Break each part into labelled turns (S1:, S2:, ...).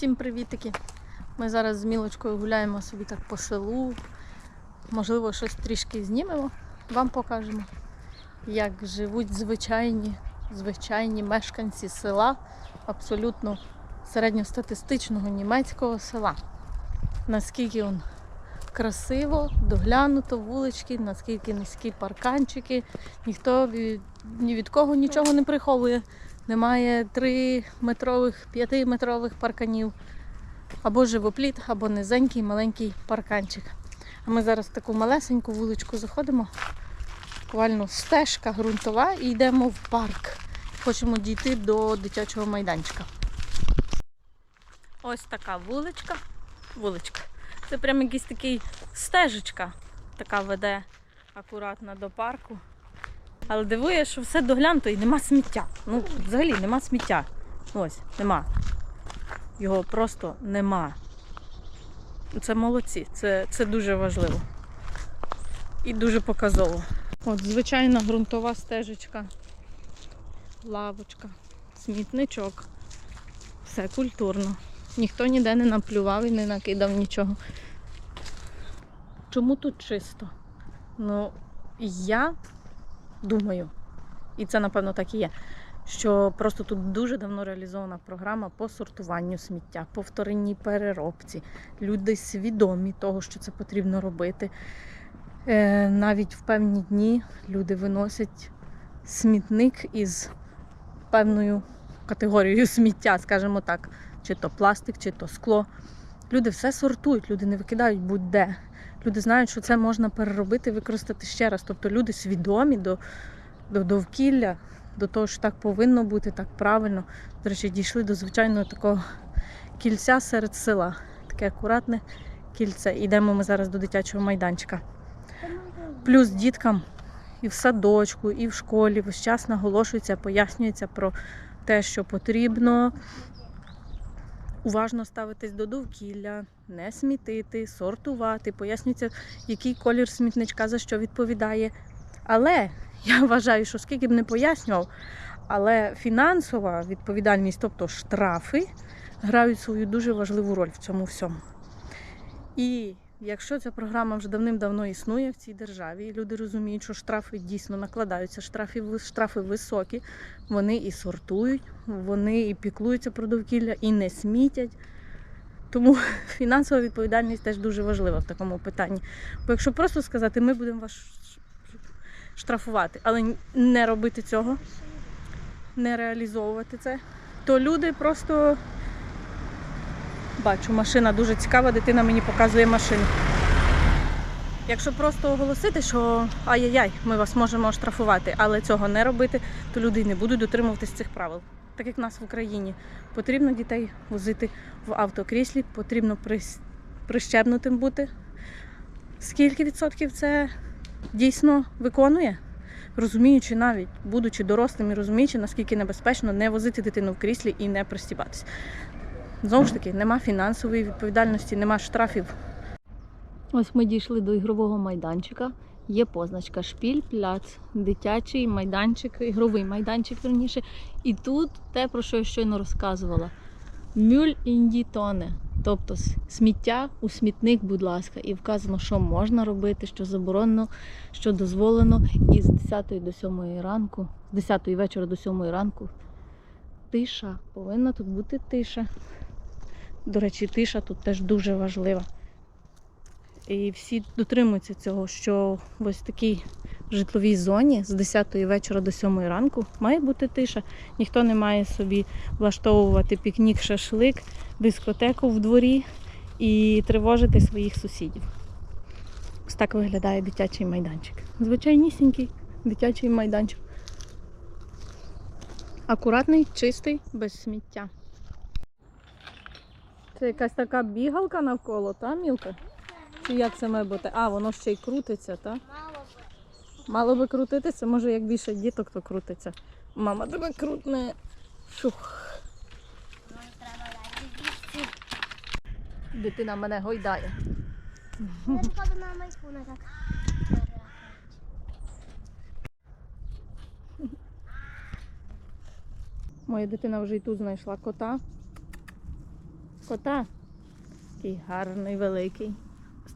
S1: Всім привітики! Ми зараз з Мілочкою гуляємо собі так по селу. Можливо, щось трішки знімемо, вам покажемо, як живуть звичайні, звичайні мешканці села, абсолютно середньостатистичного німецького села. Наскільки он красиво, доглянуто вулички, наскільки низькі парканчики, ніхто від, ні від кого нічого не приховує. Немає 3-метрових, 5-метрових парканів. Або живопліт, або низенький маленький парканчик. А ми зараз в таку малесеньку вуличку заходимо. Буквально стежка ґрунтова і йдемо в парк. Хочемо дійти до дитячого майданчика. Ось така вуличка. Вуличка. Це прям якийсь такий стежечка, така веде акуратно до парку. Але дивує, що все доглянуто і нема сміття. Ну, взагалі нема сміття. Ось, нема. Його просто нема. Це молодці, це, це дуже важливо. І дуже показово. От звичайна ґрунтова стежечка, лавочка, смітничок. Все культурно. Ніхто ніде не наплював і не накидав нічого. Чому тут чисто? Ну, я думаю, і це напевно так і є, що просто тут дуже давно реалізована програма по сортуванню сміття, по вторинній переробці. Люди свідомі того, що це потрібно робити. Е, навіть в певні дні люди виносять смітник із певною категорією сміття, скажімо так, чи то пластик, чи то скло. Люди все сортують, люди не викидають будь-де. Люди знають, що це можна переробити, використати ще раз. Тобто люди свідомі до, до довкілля, до того, що так повинно бути, так правильно. До речі, дійшли до звичайного такого кільця серед села. Таке акуратне кільце. Йдемо ми зараз до дитячого майданчика. Плюс діткам і в садочку, і в школі весь час наголошується, пояснюється про те, що потрібно уважно ставитись до довкілля, не смітити, сортувати, пояснюється, який колір смітничка за що відповідає. Але я вважаю, що скільки б не пояснював, але фінансова відповідальність, тобто штрафи, грають свою дуже важливу роль в цьому всьому. І якщо ця програма вже давним-давно існує в цій державі, люди розуміють, що штрафи дійсно накладаються, штрафи, штрафи високі, вони і сортують, вони і піклуються про довкілля, і не смітять. Тому фінансова відповідальність теж дуже важлива в такому питанні. Бо якщо просто сказати, ми будемо вас штрафувати, але не робити цього, не реалізовувати це, то люди просто бачу, машина дуже цікава, дитина мені показує машину. Якщо просто оголосити, що ай-яй-яй, ми вас можемо оштрафувати, але цього не робити, то люди не будуть дотримуватись цих правил. Так як в нас в Україні потрібно дітей возити в автокріслі, потрібно прищепнутим бути. Скільки відсотків це дійсно виконує? Розуміючи навіть, будучи дорослим і розуміючи, наскільки небезпечно не возити дитину в кріслі і не пристібатися. Знову ж таки, нема фінансової відповідальності, нема штрафів. Ось ми дійшли до ігрового майданчика. Є позначка шпіль, пляц, дитячий майданчик, ігровий майданчик верніше. І тут те, про що я щойно розказувала. Мюль індітоне. Тобто сміття у смітник, будь ласка, і вказано, що можна робити, що заборонено, що дозволено. І з 10 до 7 ранку, з 10 вечора до 7 ранку тиша. Повинна тут бути тиша. До речі, тиша тут теж дуже важлива. І всі дотримуються цього, що в ось такій житловій зоні з 10 вечора до 7 ранку має бути тиша. Ніхто не має собі влаштовувати пікнік, шашлик, дискотеку в дворі і тривожити своїх сусідів. Ось так виглядає дитячий майданчик. Звичайнісінький дитячий майданчик. Акуратний, чистий, без сміття. Це якась така бігалка навколо, та, Мілка? Чи як це має бути? А, воно ще й крутиться, так?
S2: Мало
S1: Мало би крутитися, може як більше діток, то крутиться. Мама тебе крутне. Шух.
S2: може треба дати.
S1: Дитина мене гойдає.
S2: Я покладу на майку на так.
S1: Моя дитина вже і тут знайшла кота. Кота. Такий гарний, великий.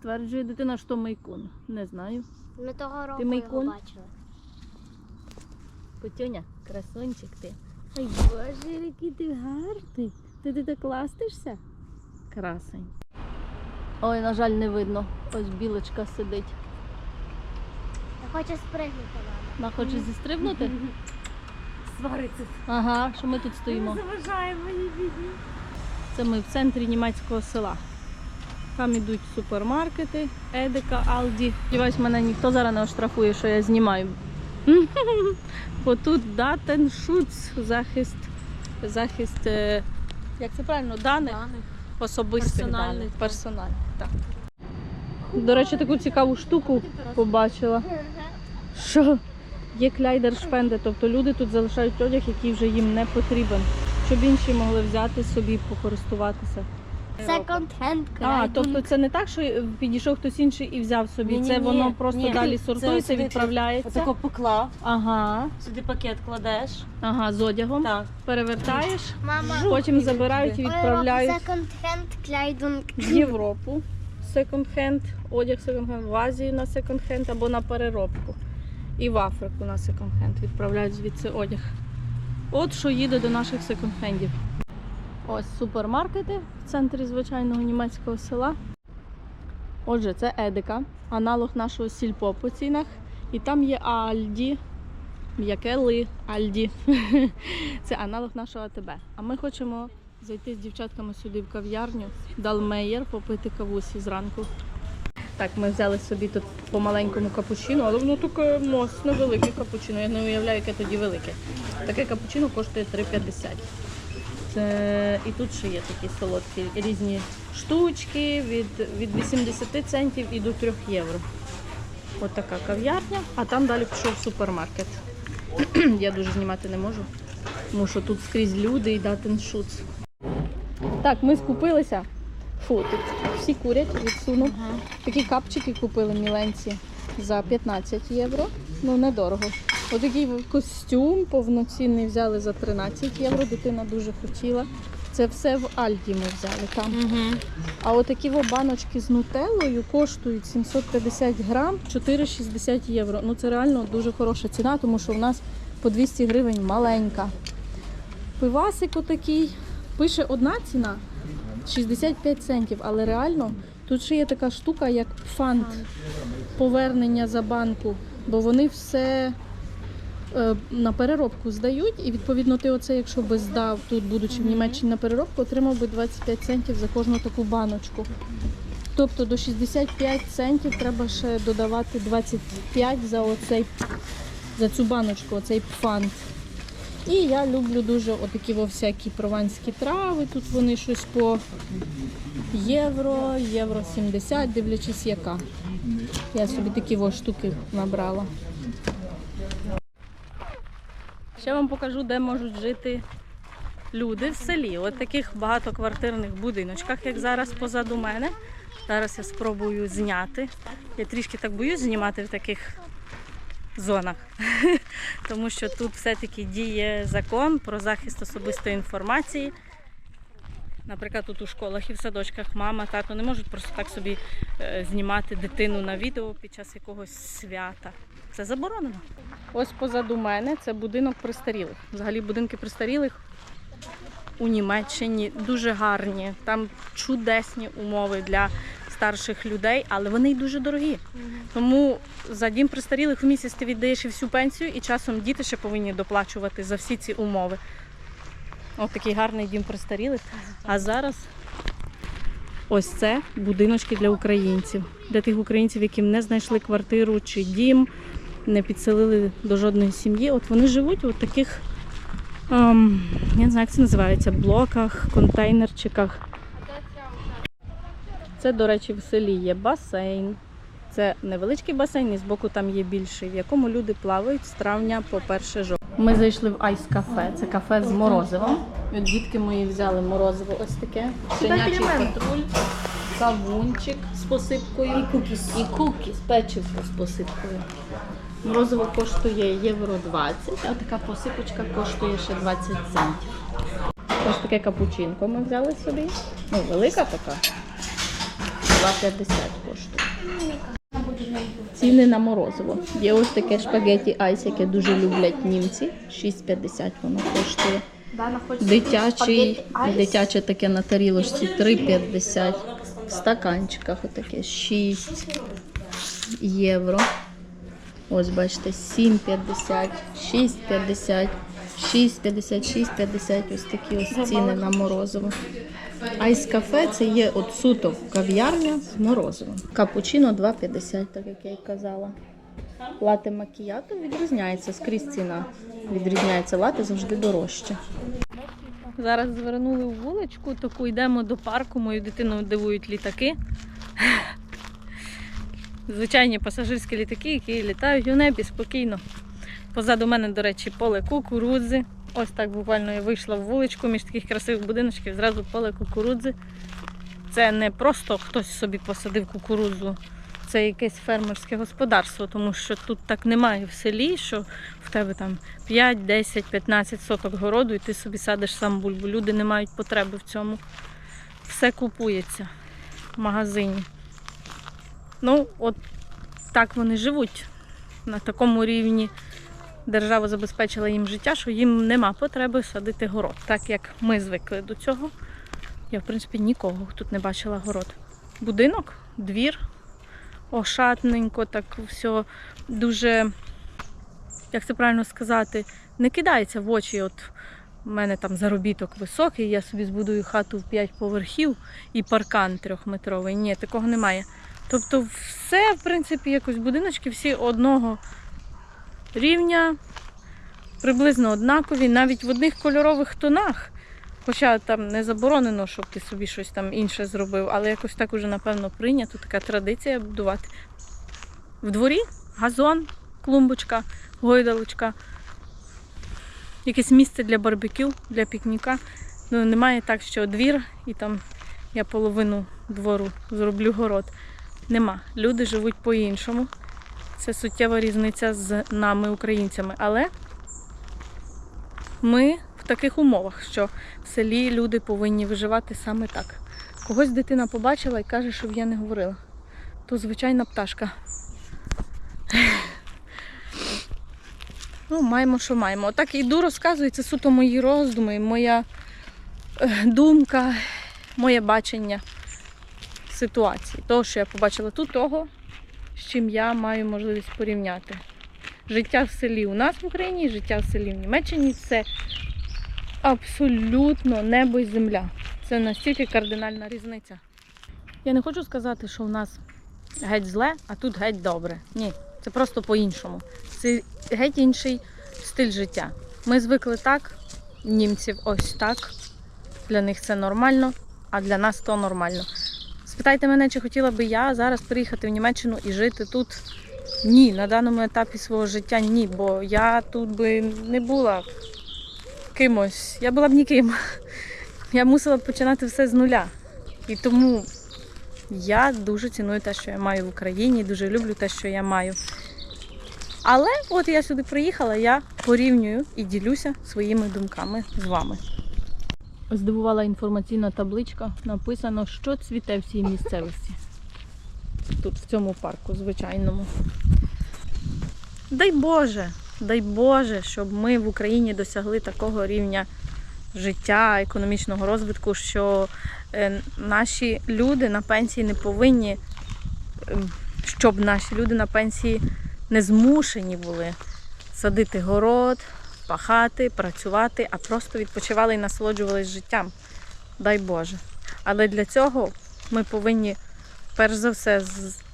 S1: Стверджує дитина, що майкун. Не знаю.
S2: Ми того року
S1: Ти
S2: його бачили.
S1: Котюня, красунчик ти. Ой, боже, який ти гарний. Ти ти так ластишся? Красень. Ой, на жаль, не видно. Ось білочка сидить.
S2: Я хочу спригнути.
S1: Вона хоче зістрибнути?
S2: Свариться.
S1: Ага, що ми тут стоїмо.
S2: Заважає мені бідні.
S1: Це ми в центрі німецького села. Там ідуть супермаркети, Едека, Алді. Сподіваюсь, мене ніхто зараз не оштрафує, що я знімаю. Бо тут датеншуц, захист, захист, е, як це правильно, даних особистих
S3: Персональних,
S1: даних. Персональних, так. До речі, таку цікаву штуку побачила. Що є кляйдершпенди, тобто люди тут залишають одяг, який вже їм не потрібен, щоб інші могли взяти собі покористуватися.
S2: Секонд-хенд
S1: А, тобто це не так, що підійшов хтось інший і взяв собі.
S3: Ні-ні-ні,
S1: це воно просто
S3: ні.
S1: далі сортується,
S3: сюди ти
S1: відправляється.
S3: Отако поклав,
S1: Ага,
S3: сюди пакет кладеш.
S1: ага, з одягом.
S3: Так.
S1: Перевертаєш,
S2: Мама.
S1: потім забирають і відправляють
S2: Секонд-хенд кляйдунг.
S1: в Європу. Секонд-хенд, одяг секонд-хенд в Азію на секонд-хенд або на переробку. І в Африку на секонд-хенд відправляють звідси одяг. От що їде до наших секонд-хендів. Ось супермаркети в центрі звичайного німецького села. Отже, це Едика, аналог нашого сільпо по цінах. І там є Альді, м'яке ли Альді. Це аналог нашого АТБ. А ми хочемо зайти з дівчатками сюди в кав'ярню Далмеєр, попити кавусі зранку. Так, ми взяли собі тут по маленькому капучино, але воно таке моцне, велике капучино. Я не уявляю, яке тоді велике. Таке капучино коштує 3,50. Це... І тут ще є такі солодкі різні штучки від, від 80 центів і до 3 євро. От така кав'ярня, а там далі пішов супермаркет. Я дуже знімати не можу, тому що тут скрізь люди і датеншуц. Так, ми скупилися. Фу, тут всі курять, відсунув. Такі капчики купили міленці за 15 євро. Ну, недорого. Отакий костюм повноцінний взяли за 13 євро. Дитина дуже хотіла. Це все в Альді ми взяли там.
S3: Угу.
S1: А отакі баночки з нутеллою коштують 750 грам 4,60 євро. Ну це реально дуже хороша ціна, тому що в нас по 200 гривень маленька. Пивасик отакий. Пише одна ціна 65 центів, але реально тут ще є така штука, як фант повернення за банку, бо вони все на переробку здають, і відповідно ти оце, якщо би здав тут, будучи в Німеччині на переробку, отримав би 25 центів за кожну таку баночку. Тобто до 65 центів треба ще додавати 25 за оцей за цю баночку, оцей фант. І я люблю дуже отакі всякі прованські трави. Тут вони щось по євро, євро 70, дивлячись яка. Я собі такі во штуки набрала. Ще вам покажу, де можуть жити люди в селі. От таких багатоквартирних будиночках, як зараз позаду мене. Зараз я спробую зняти. Я трішки так боюсь знімати в таких зонах, тому що тут все-таки діє закон про захист особистої інформації. Наприклад, тут у школах і в садочках мама, тато не можуть просто так собі е, знімати дитину на відео під час якогось свята. Це заборонено. Ось позаду мене це будинок престарілих. Взагалі будинки престарілих у Німеччині дуже гарні. Там чудесні умови для старших людей, але вони й дуже дорогі. Тому за дім престарілих в місяць ти віддаєш і всю пенсію, і часом діти ще повинні доплачувати за всі ці умови. Ось такий гарний дім престарілих. А зараз ось це будиночки для українців. Для тих українців, яким не знайшли квартиру чи дім, не підселили до жодної сім'ї. От вони живуть у таких, ем, я не знаю, як це називається, блоках, контейнерчиках. Це, до речі, в селі є басейн. Це невеличкий басейн, і збоку там є більший, в якому люди плавають з травня по 1 жовтня. Ми зайшли в айс кафе. Це кафе з морозивом. От дітки мої взяли морозиво ось таке. Щенячий патруль, кавунчик з посипкою. І кукіс. І кукіс, печивко з посипкою. Морозиво коштує євро 20, а така посипочка коштує ще 20 центів. Ось таке капучинко ми взяли собі. Ну, велика така. 2,50 коштує. Ціни на морозиво. Є ось таке шпагеті айс, яке дуже люблять німці. 6,50 воно коштує. Дитячий, дитяче таке на тарілочці 3,50. В стаканчиках отаке 6 євро. Ось бачите, 7,50, 6,50, 6,50, 6,50. Ось такі ось ціни на морозиво. Айс кафе це є от суто кав'ярня з морозивом. Капучино 2,50, так як я й казала. Лате макіято відрізняється скрізь ціна. Відрізняється лате завжди дорожче. Зараз звернули в вуличку, таку йдемо до парку. Мою дитину дивують літаки. Звичайні пасажирські літаки, які літають у небі спокійно. Позаду мене, до речі, поле кукурудзи. Ось так буквально я вийшла в вуличку між таких красивих будиночків, зразу поле кукурудзи. Це не просто хтось собі посадив кукурудзу, це якесь фермерське господарство, тому що тут так немає в селі, що в тебе там 5, 10, 15 соток городу і ти собі садиш сам бульбу. Люди не мають потреби в цьому. Все купується в магазині. Ну, от так вони живуть на такому рівні. Держава забезпечила їм життя, що їм нема потреби садити город. Так як ми звикли до цього. Я, в принципі, нікого тут не бачила город. Будинок, двір, ошатненько, так все дуже, як це правильно сказати, не кидається в очі. От у мене там заробіток високий, я собі збудую хату в 5 поверхів і паркан трьохметровий. Ні, такого немає. Тобто все, в принципі, якось будиночки всі одного рівня, приблизно однакові, навіть в одних кольорових тонах. Хоча там не заборонено, щоб ти собі щось там інше зробив, але якось так уже, напевно, прийнято така традиція будувати. В дворі газон, клумбочка, гойдалочка, якесь місце для барбекю, для пікніка. Ну, немає так, що двір і там я половину двору зроблю город. Нема. Люди живуть по-іншому. Це суттєва різниця з нами, українцями. Але ми в таких умовах, що в селі люди повинні виживати саме так. Когось дитина побачила і каже, щоб я не говорила. То звичайна пташка. Ну, маємо, що маємо. Отак йду, розказую, це суто мої роздуми, моя е, думка, моє бачення ситуації. Того, що я побачила тут, того, з чим я маю можливість порівняти. Життя в селі у нас в Україні, життя в селі в Німеччині це абсолютно небо і земля. Це настільки кардинальна різниця. Я не хочу сказати, що в нас геть зле, а тут геть добре. Ні, це просто по-іншому. Це геть інший стиль життя. Ми звикли так, німців ось так. Для них це нормально, а для нас то нормально. Спитайте мене, чи хотіла би я зараз приїхати в Німеччину і жити тут. Ні, на даному етапі свого життя ні, бо я тут би не була кимось. Я була б ніким. Я мусила б починати все з нуля. І тому я дуже ціную те, що я маю в Україні, дуже люблю те, що я маю. Але от я сюди приїхала, я порівнюю і ділюся своїми думками з вами. Здивувала інформаційна табличка. Написано, що цвіте в цій місцевості. Тут, в цьому парку, звичайному. Дай Боже, дай Боже, щоб ми в Україні досягли такого рівня життя, економічного розвитку, що е, наші люди на пенсії не повинні, е, щоб наші люди на пенсії не змушені були садити город, пахати, працювати, а просто відпочивали і насолоджувалися життям. Дай Боже. Але для цього ми повинні, перш за все,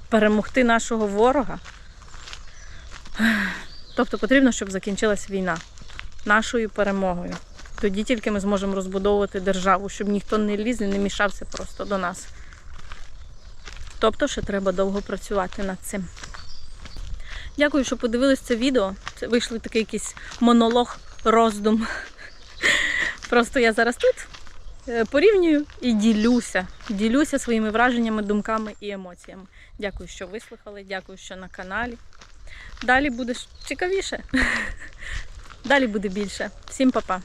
S1: перемогти нашого ворога. Тобто потрібно, щоб закінчилась війна нашою перемогою. Тоді тільки ми зможемо розбудовувати державу, щоб ніхто не ліз і не мішався просто до нас. Тобто, ще треба довго працювати над цим. Дякую, що подивились це відео. Це вийшли такий якийсь монолог, роздум. Просто я зараз тут е, порівнюю і ділюся. Ділюся своїми враженнями, думками і емоціями. Дякую, що вислухали, дякую, що на каналі. Далі буде цікавіше. Далі буде більше. Всім па-па.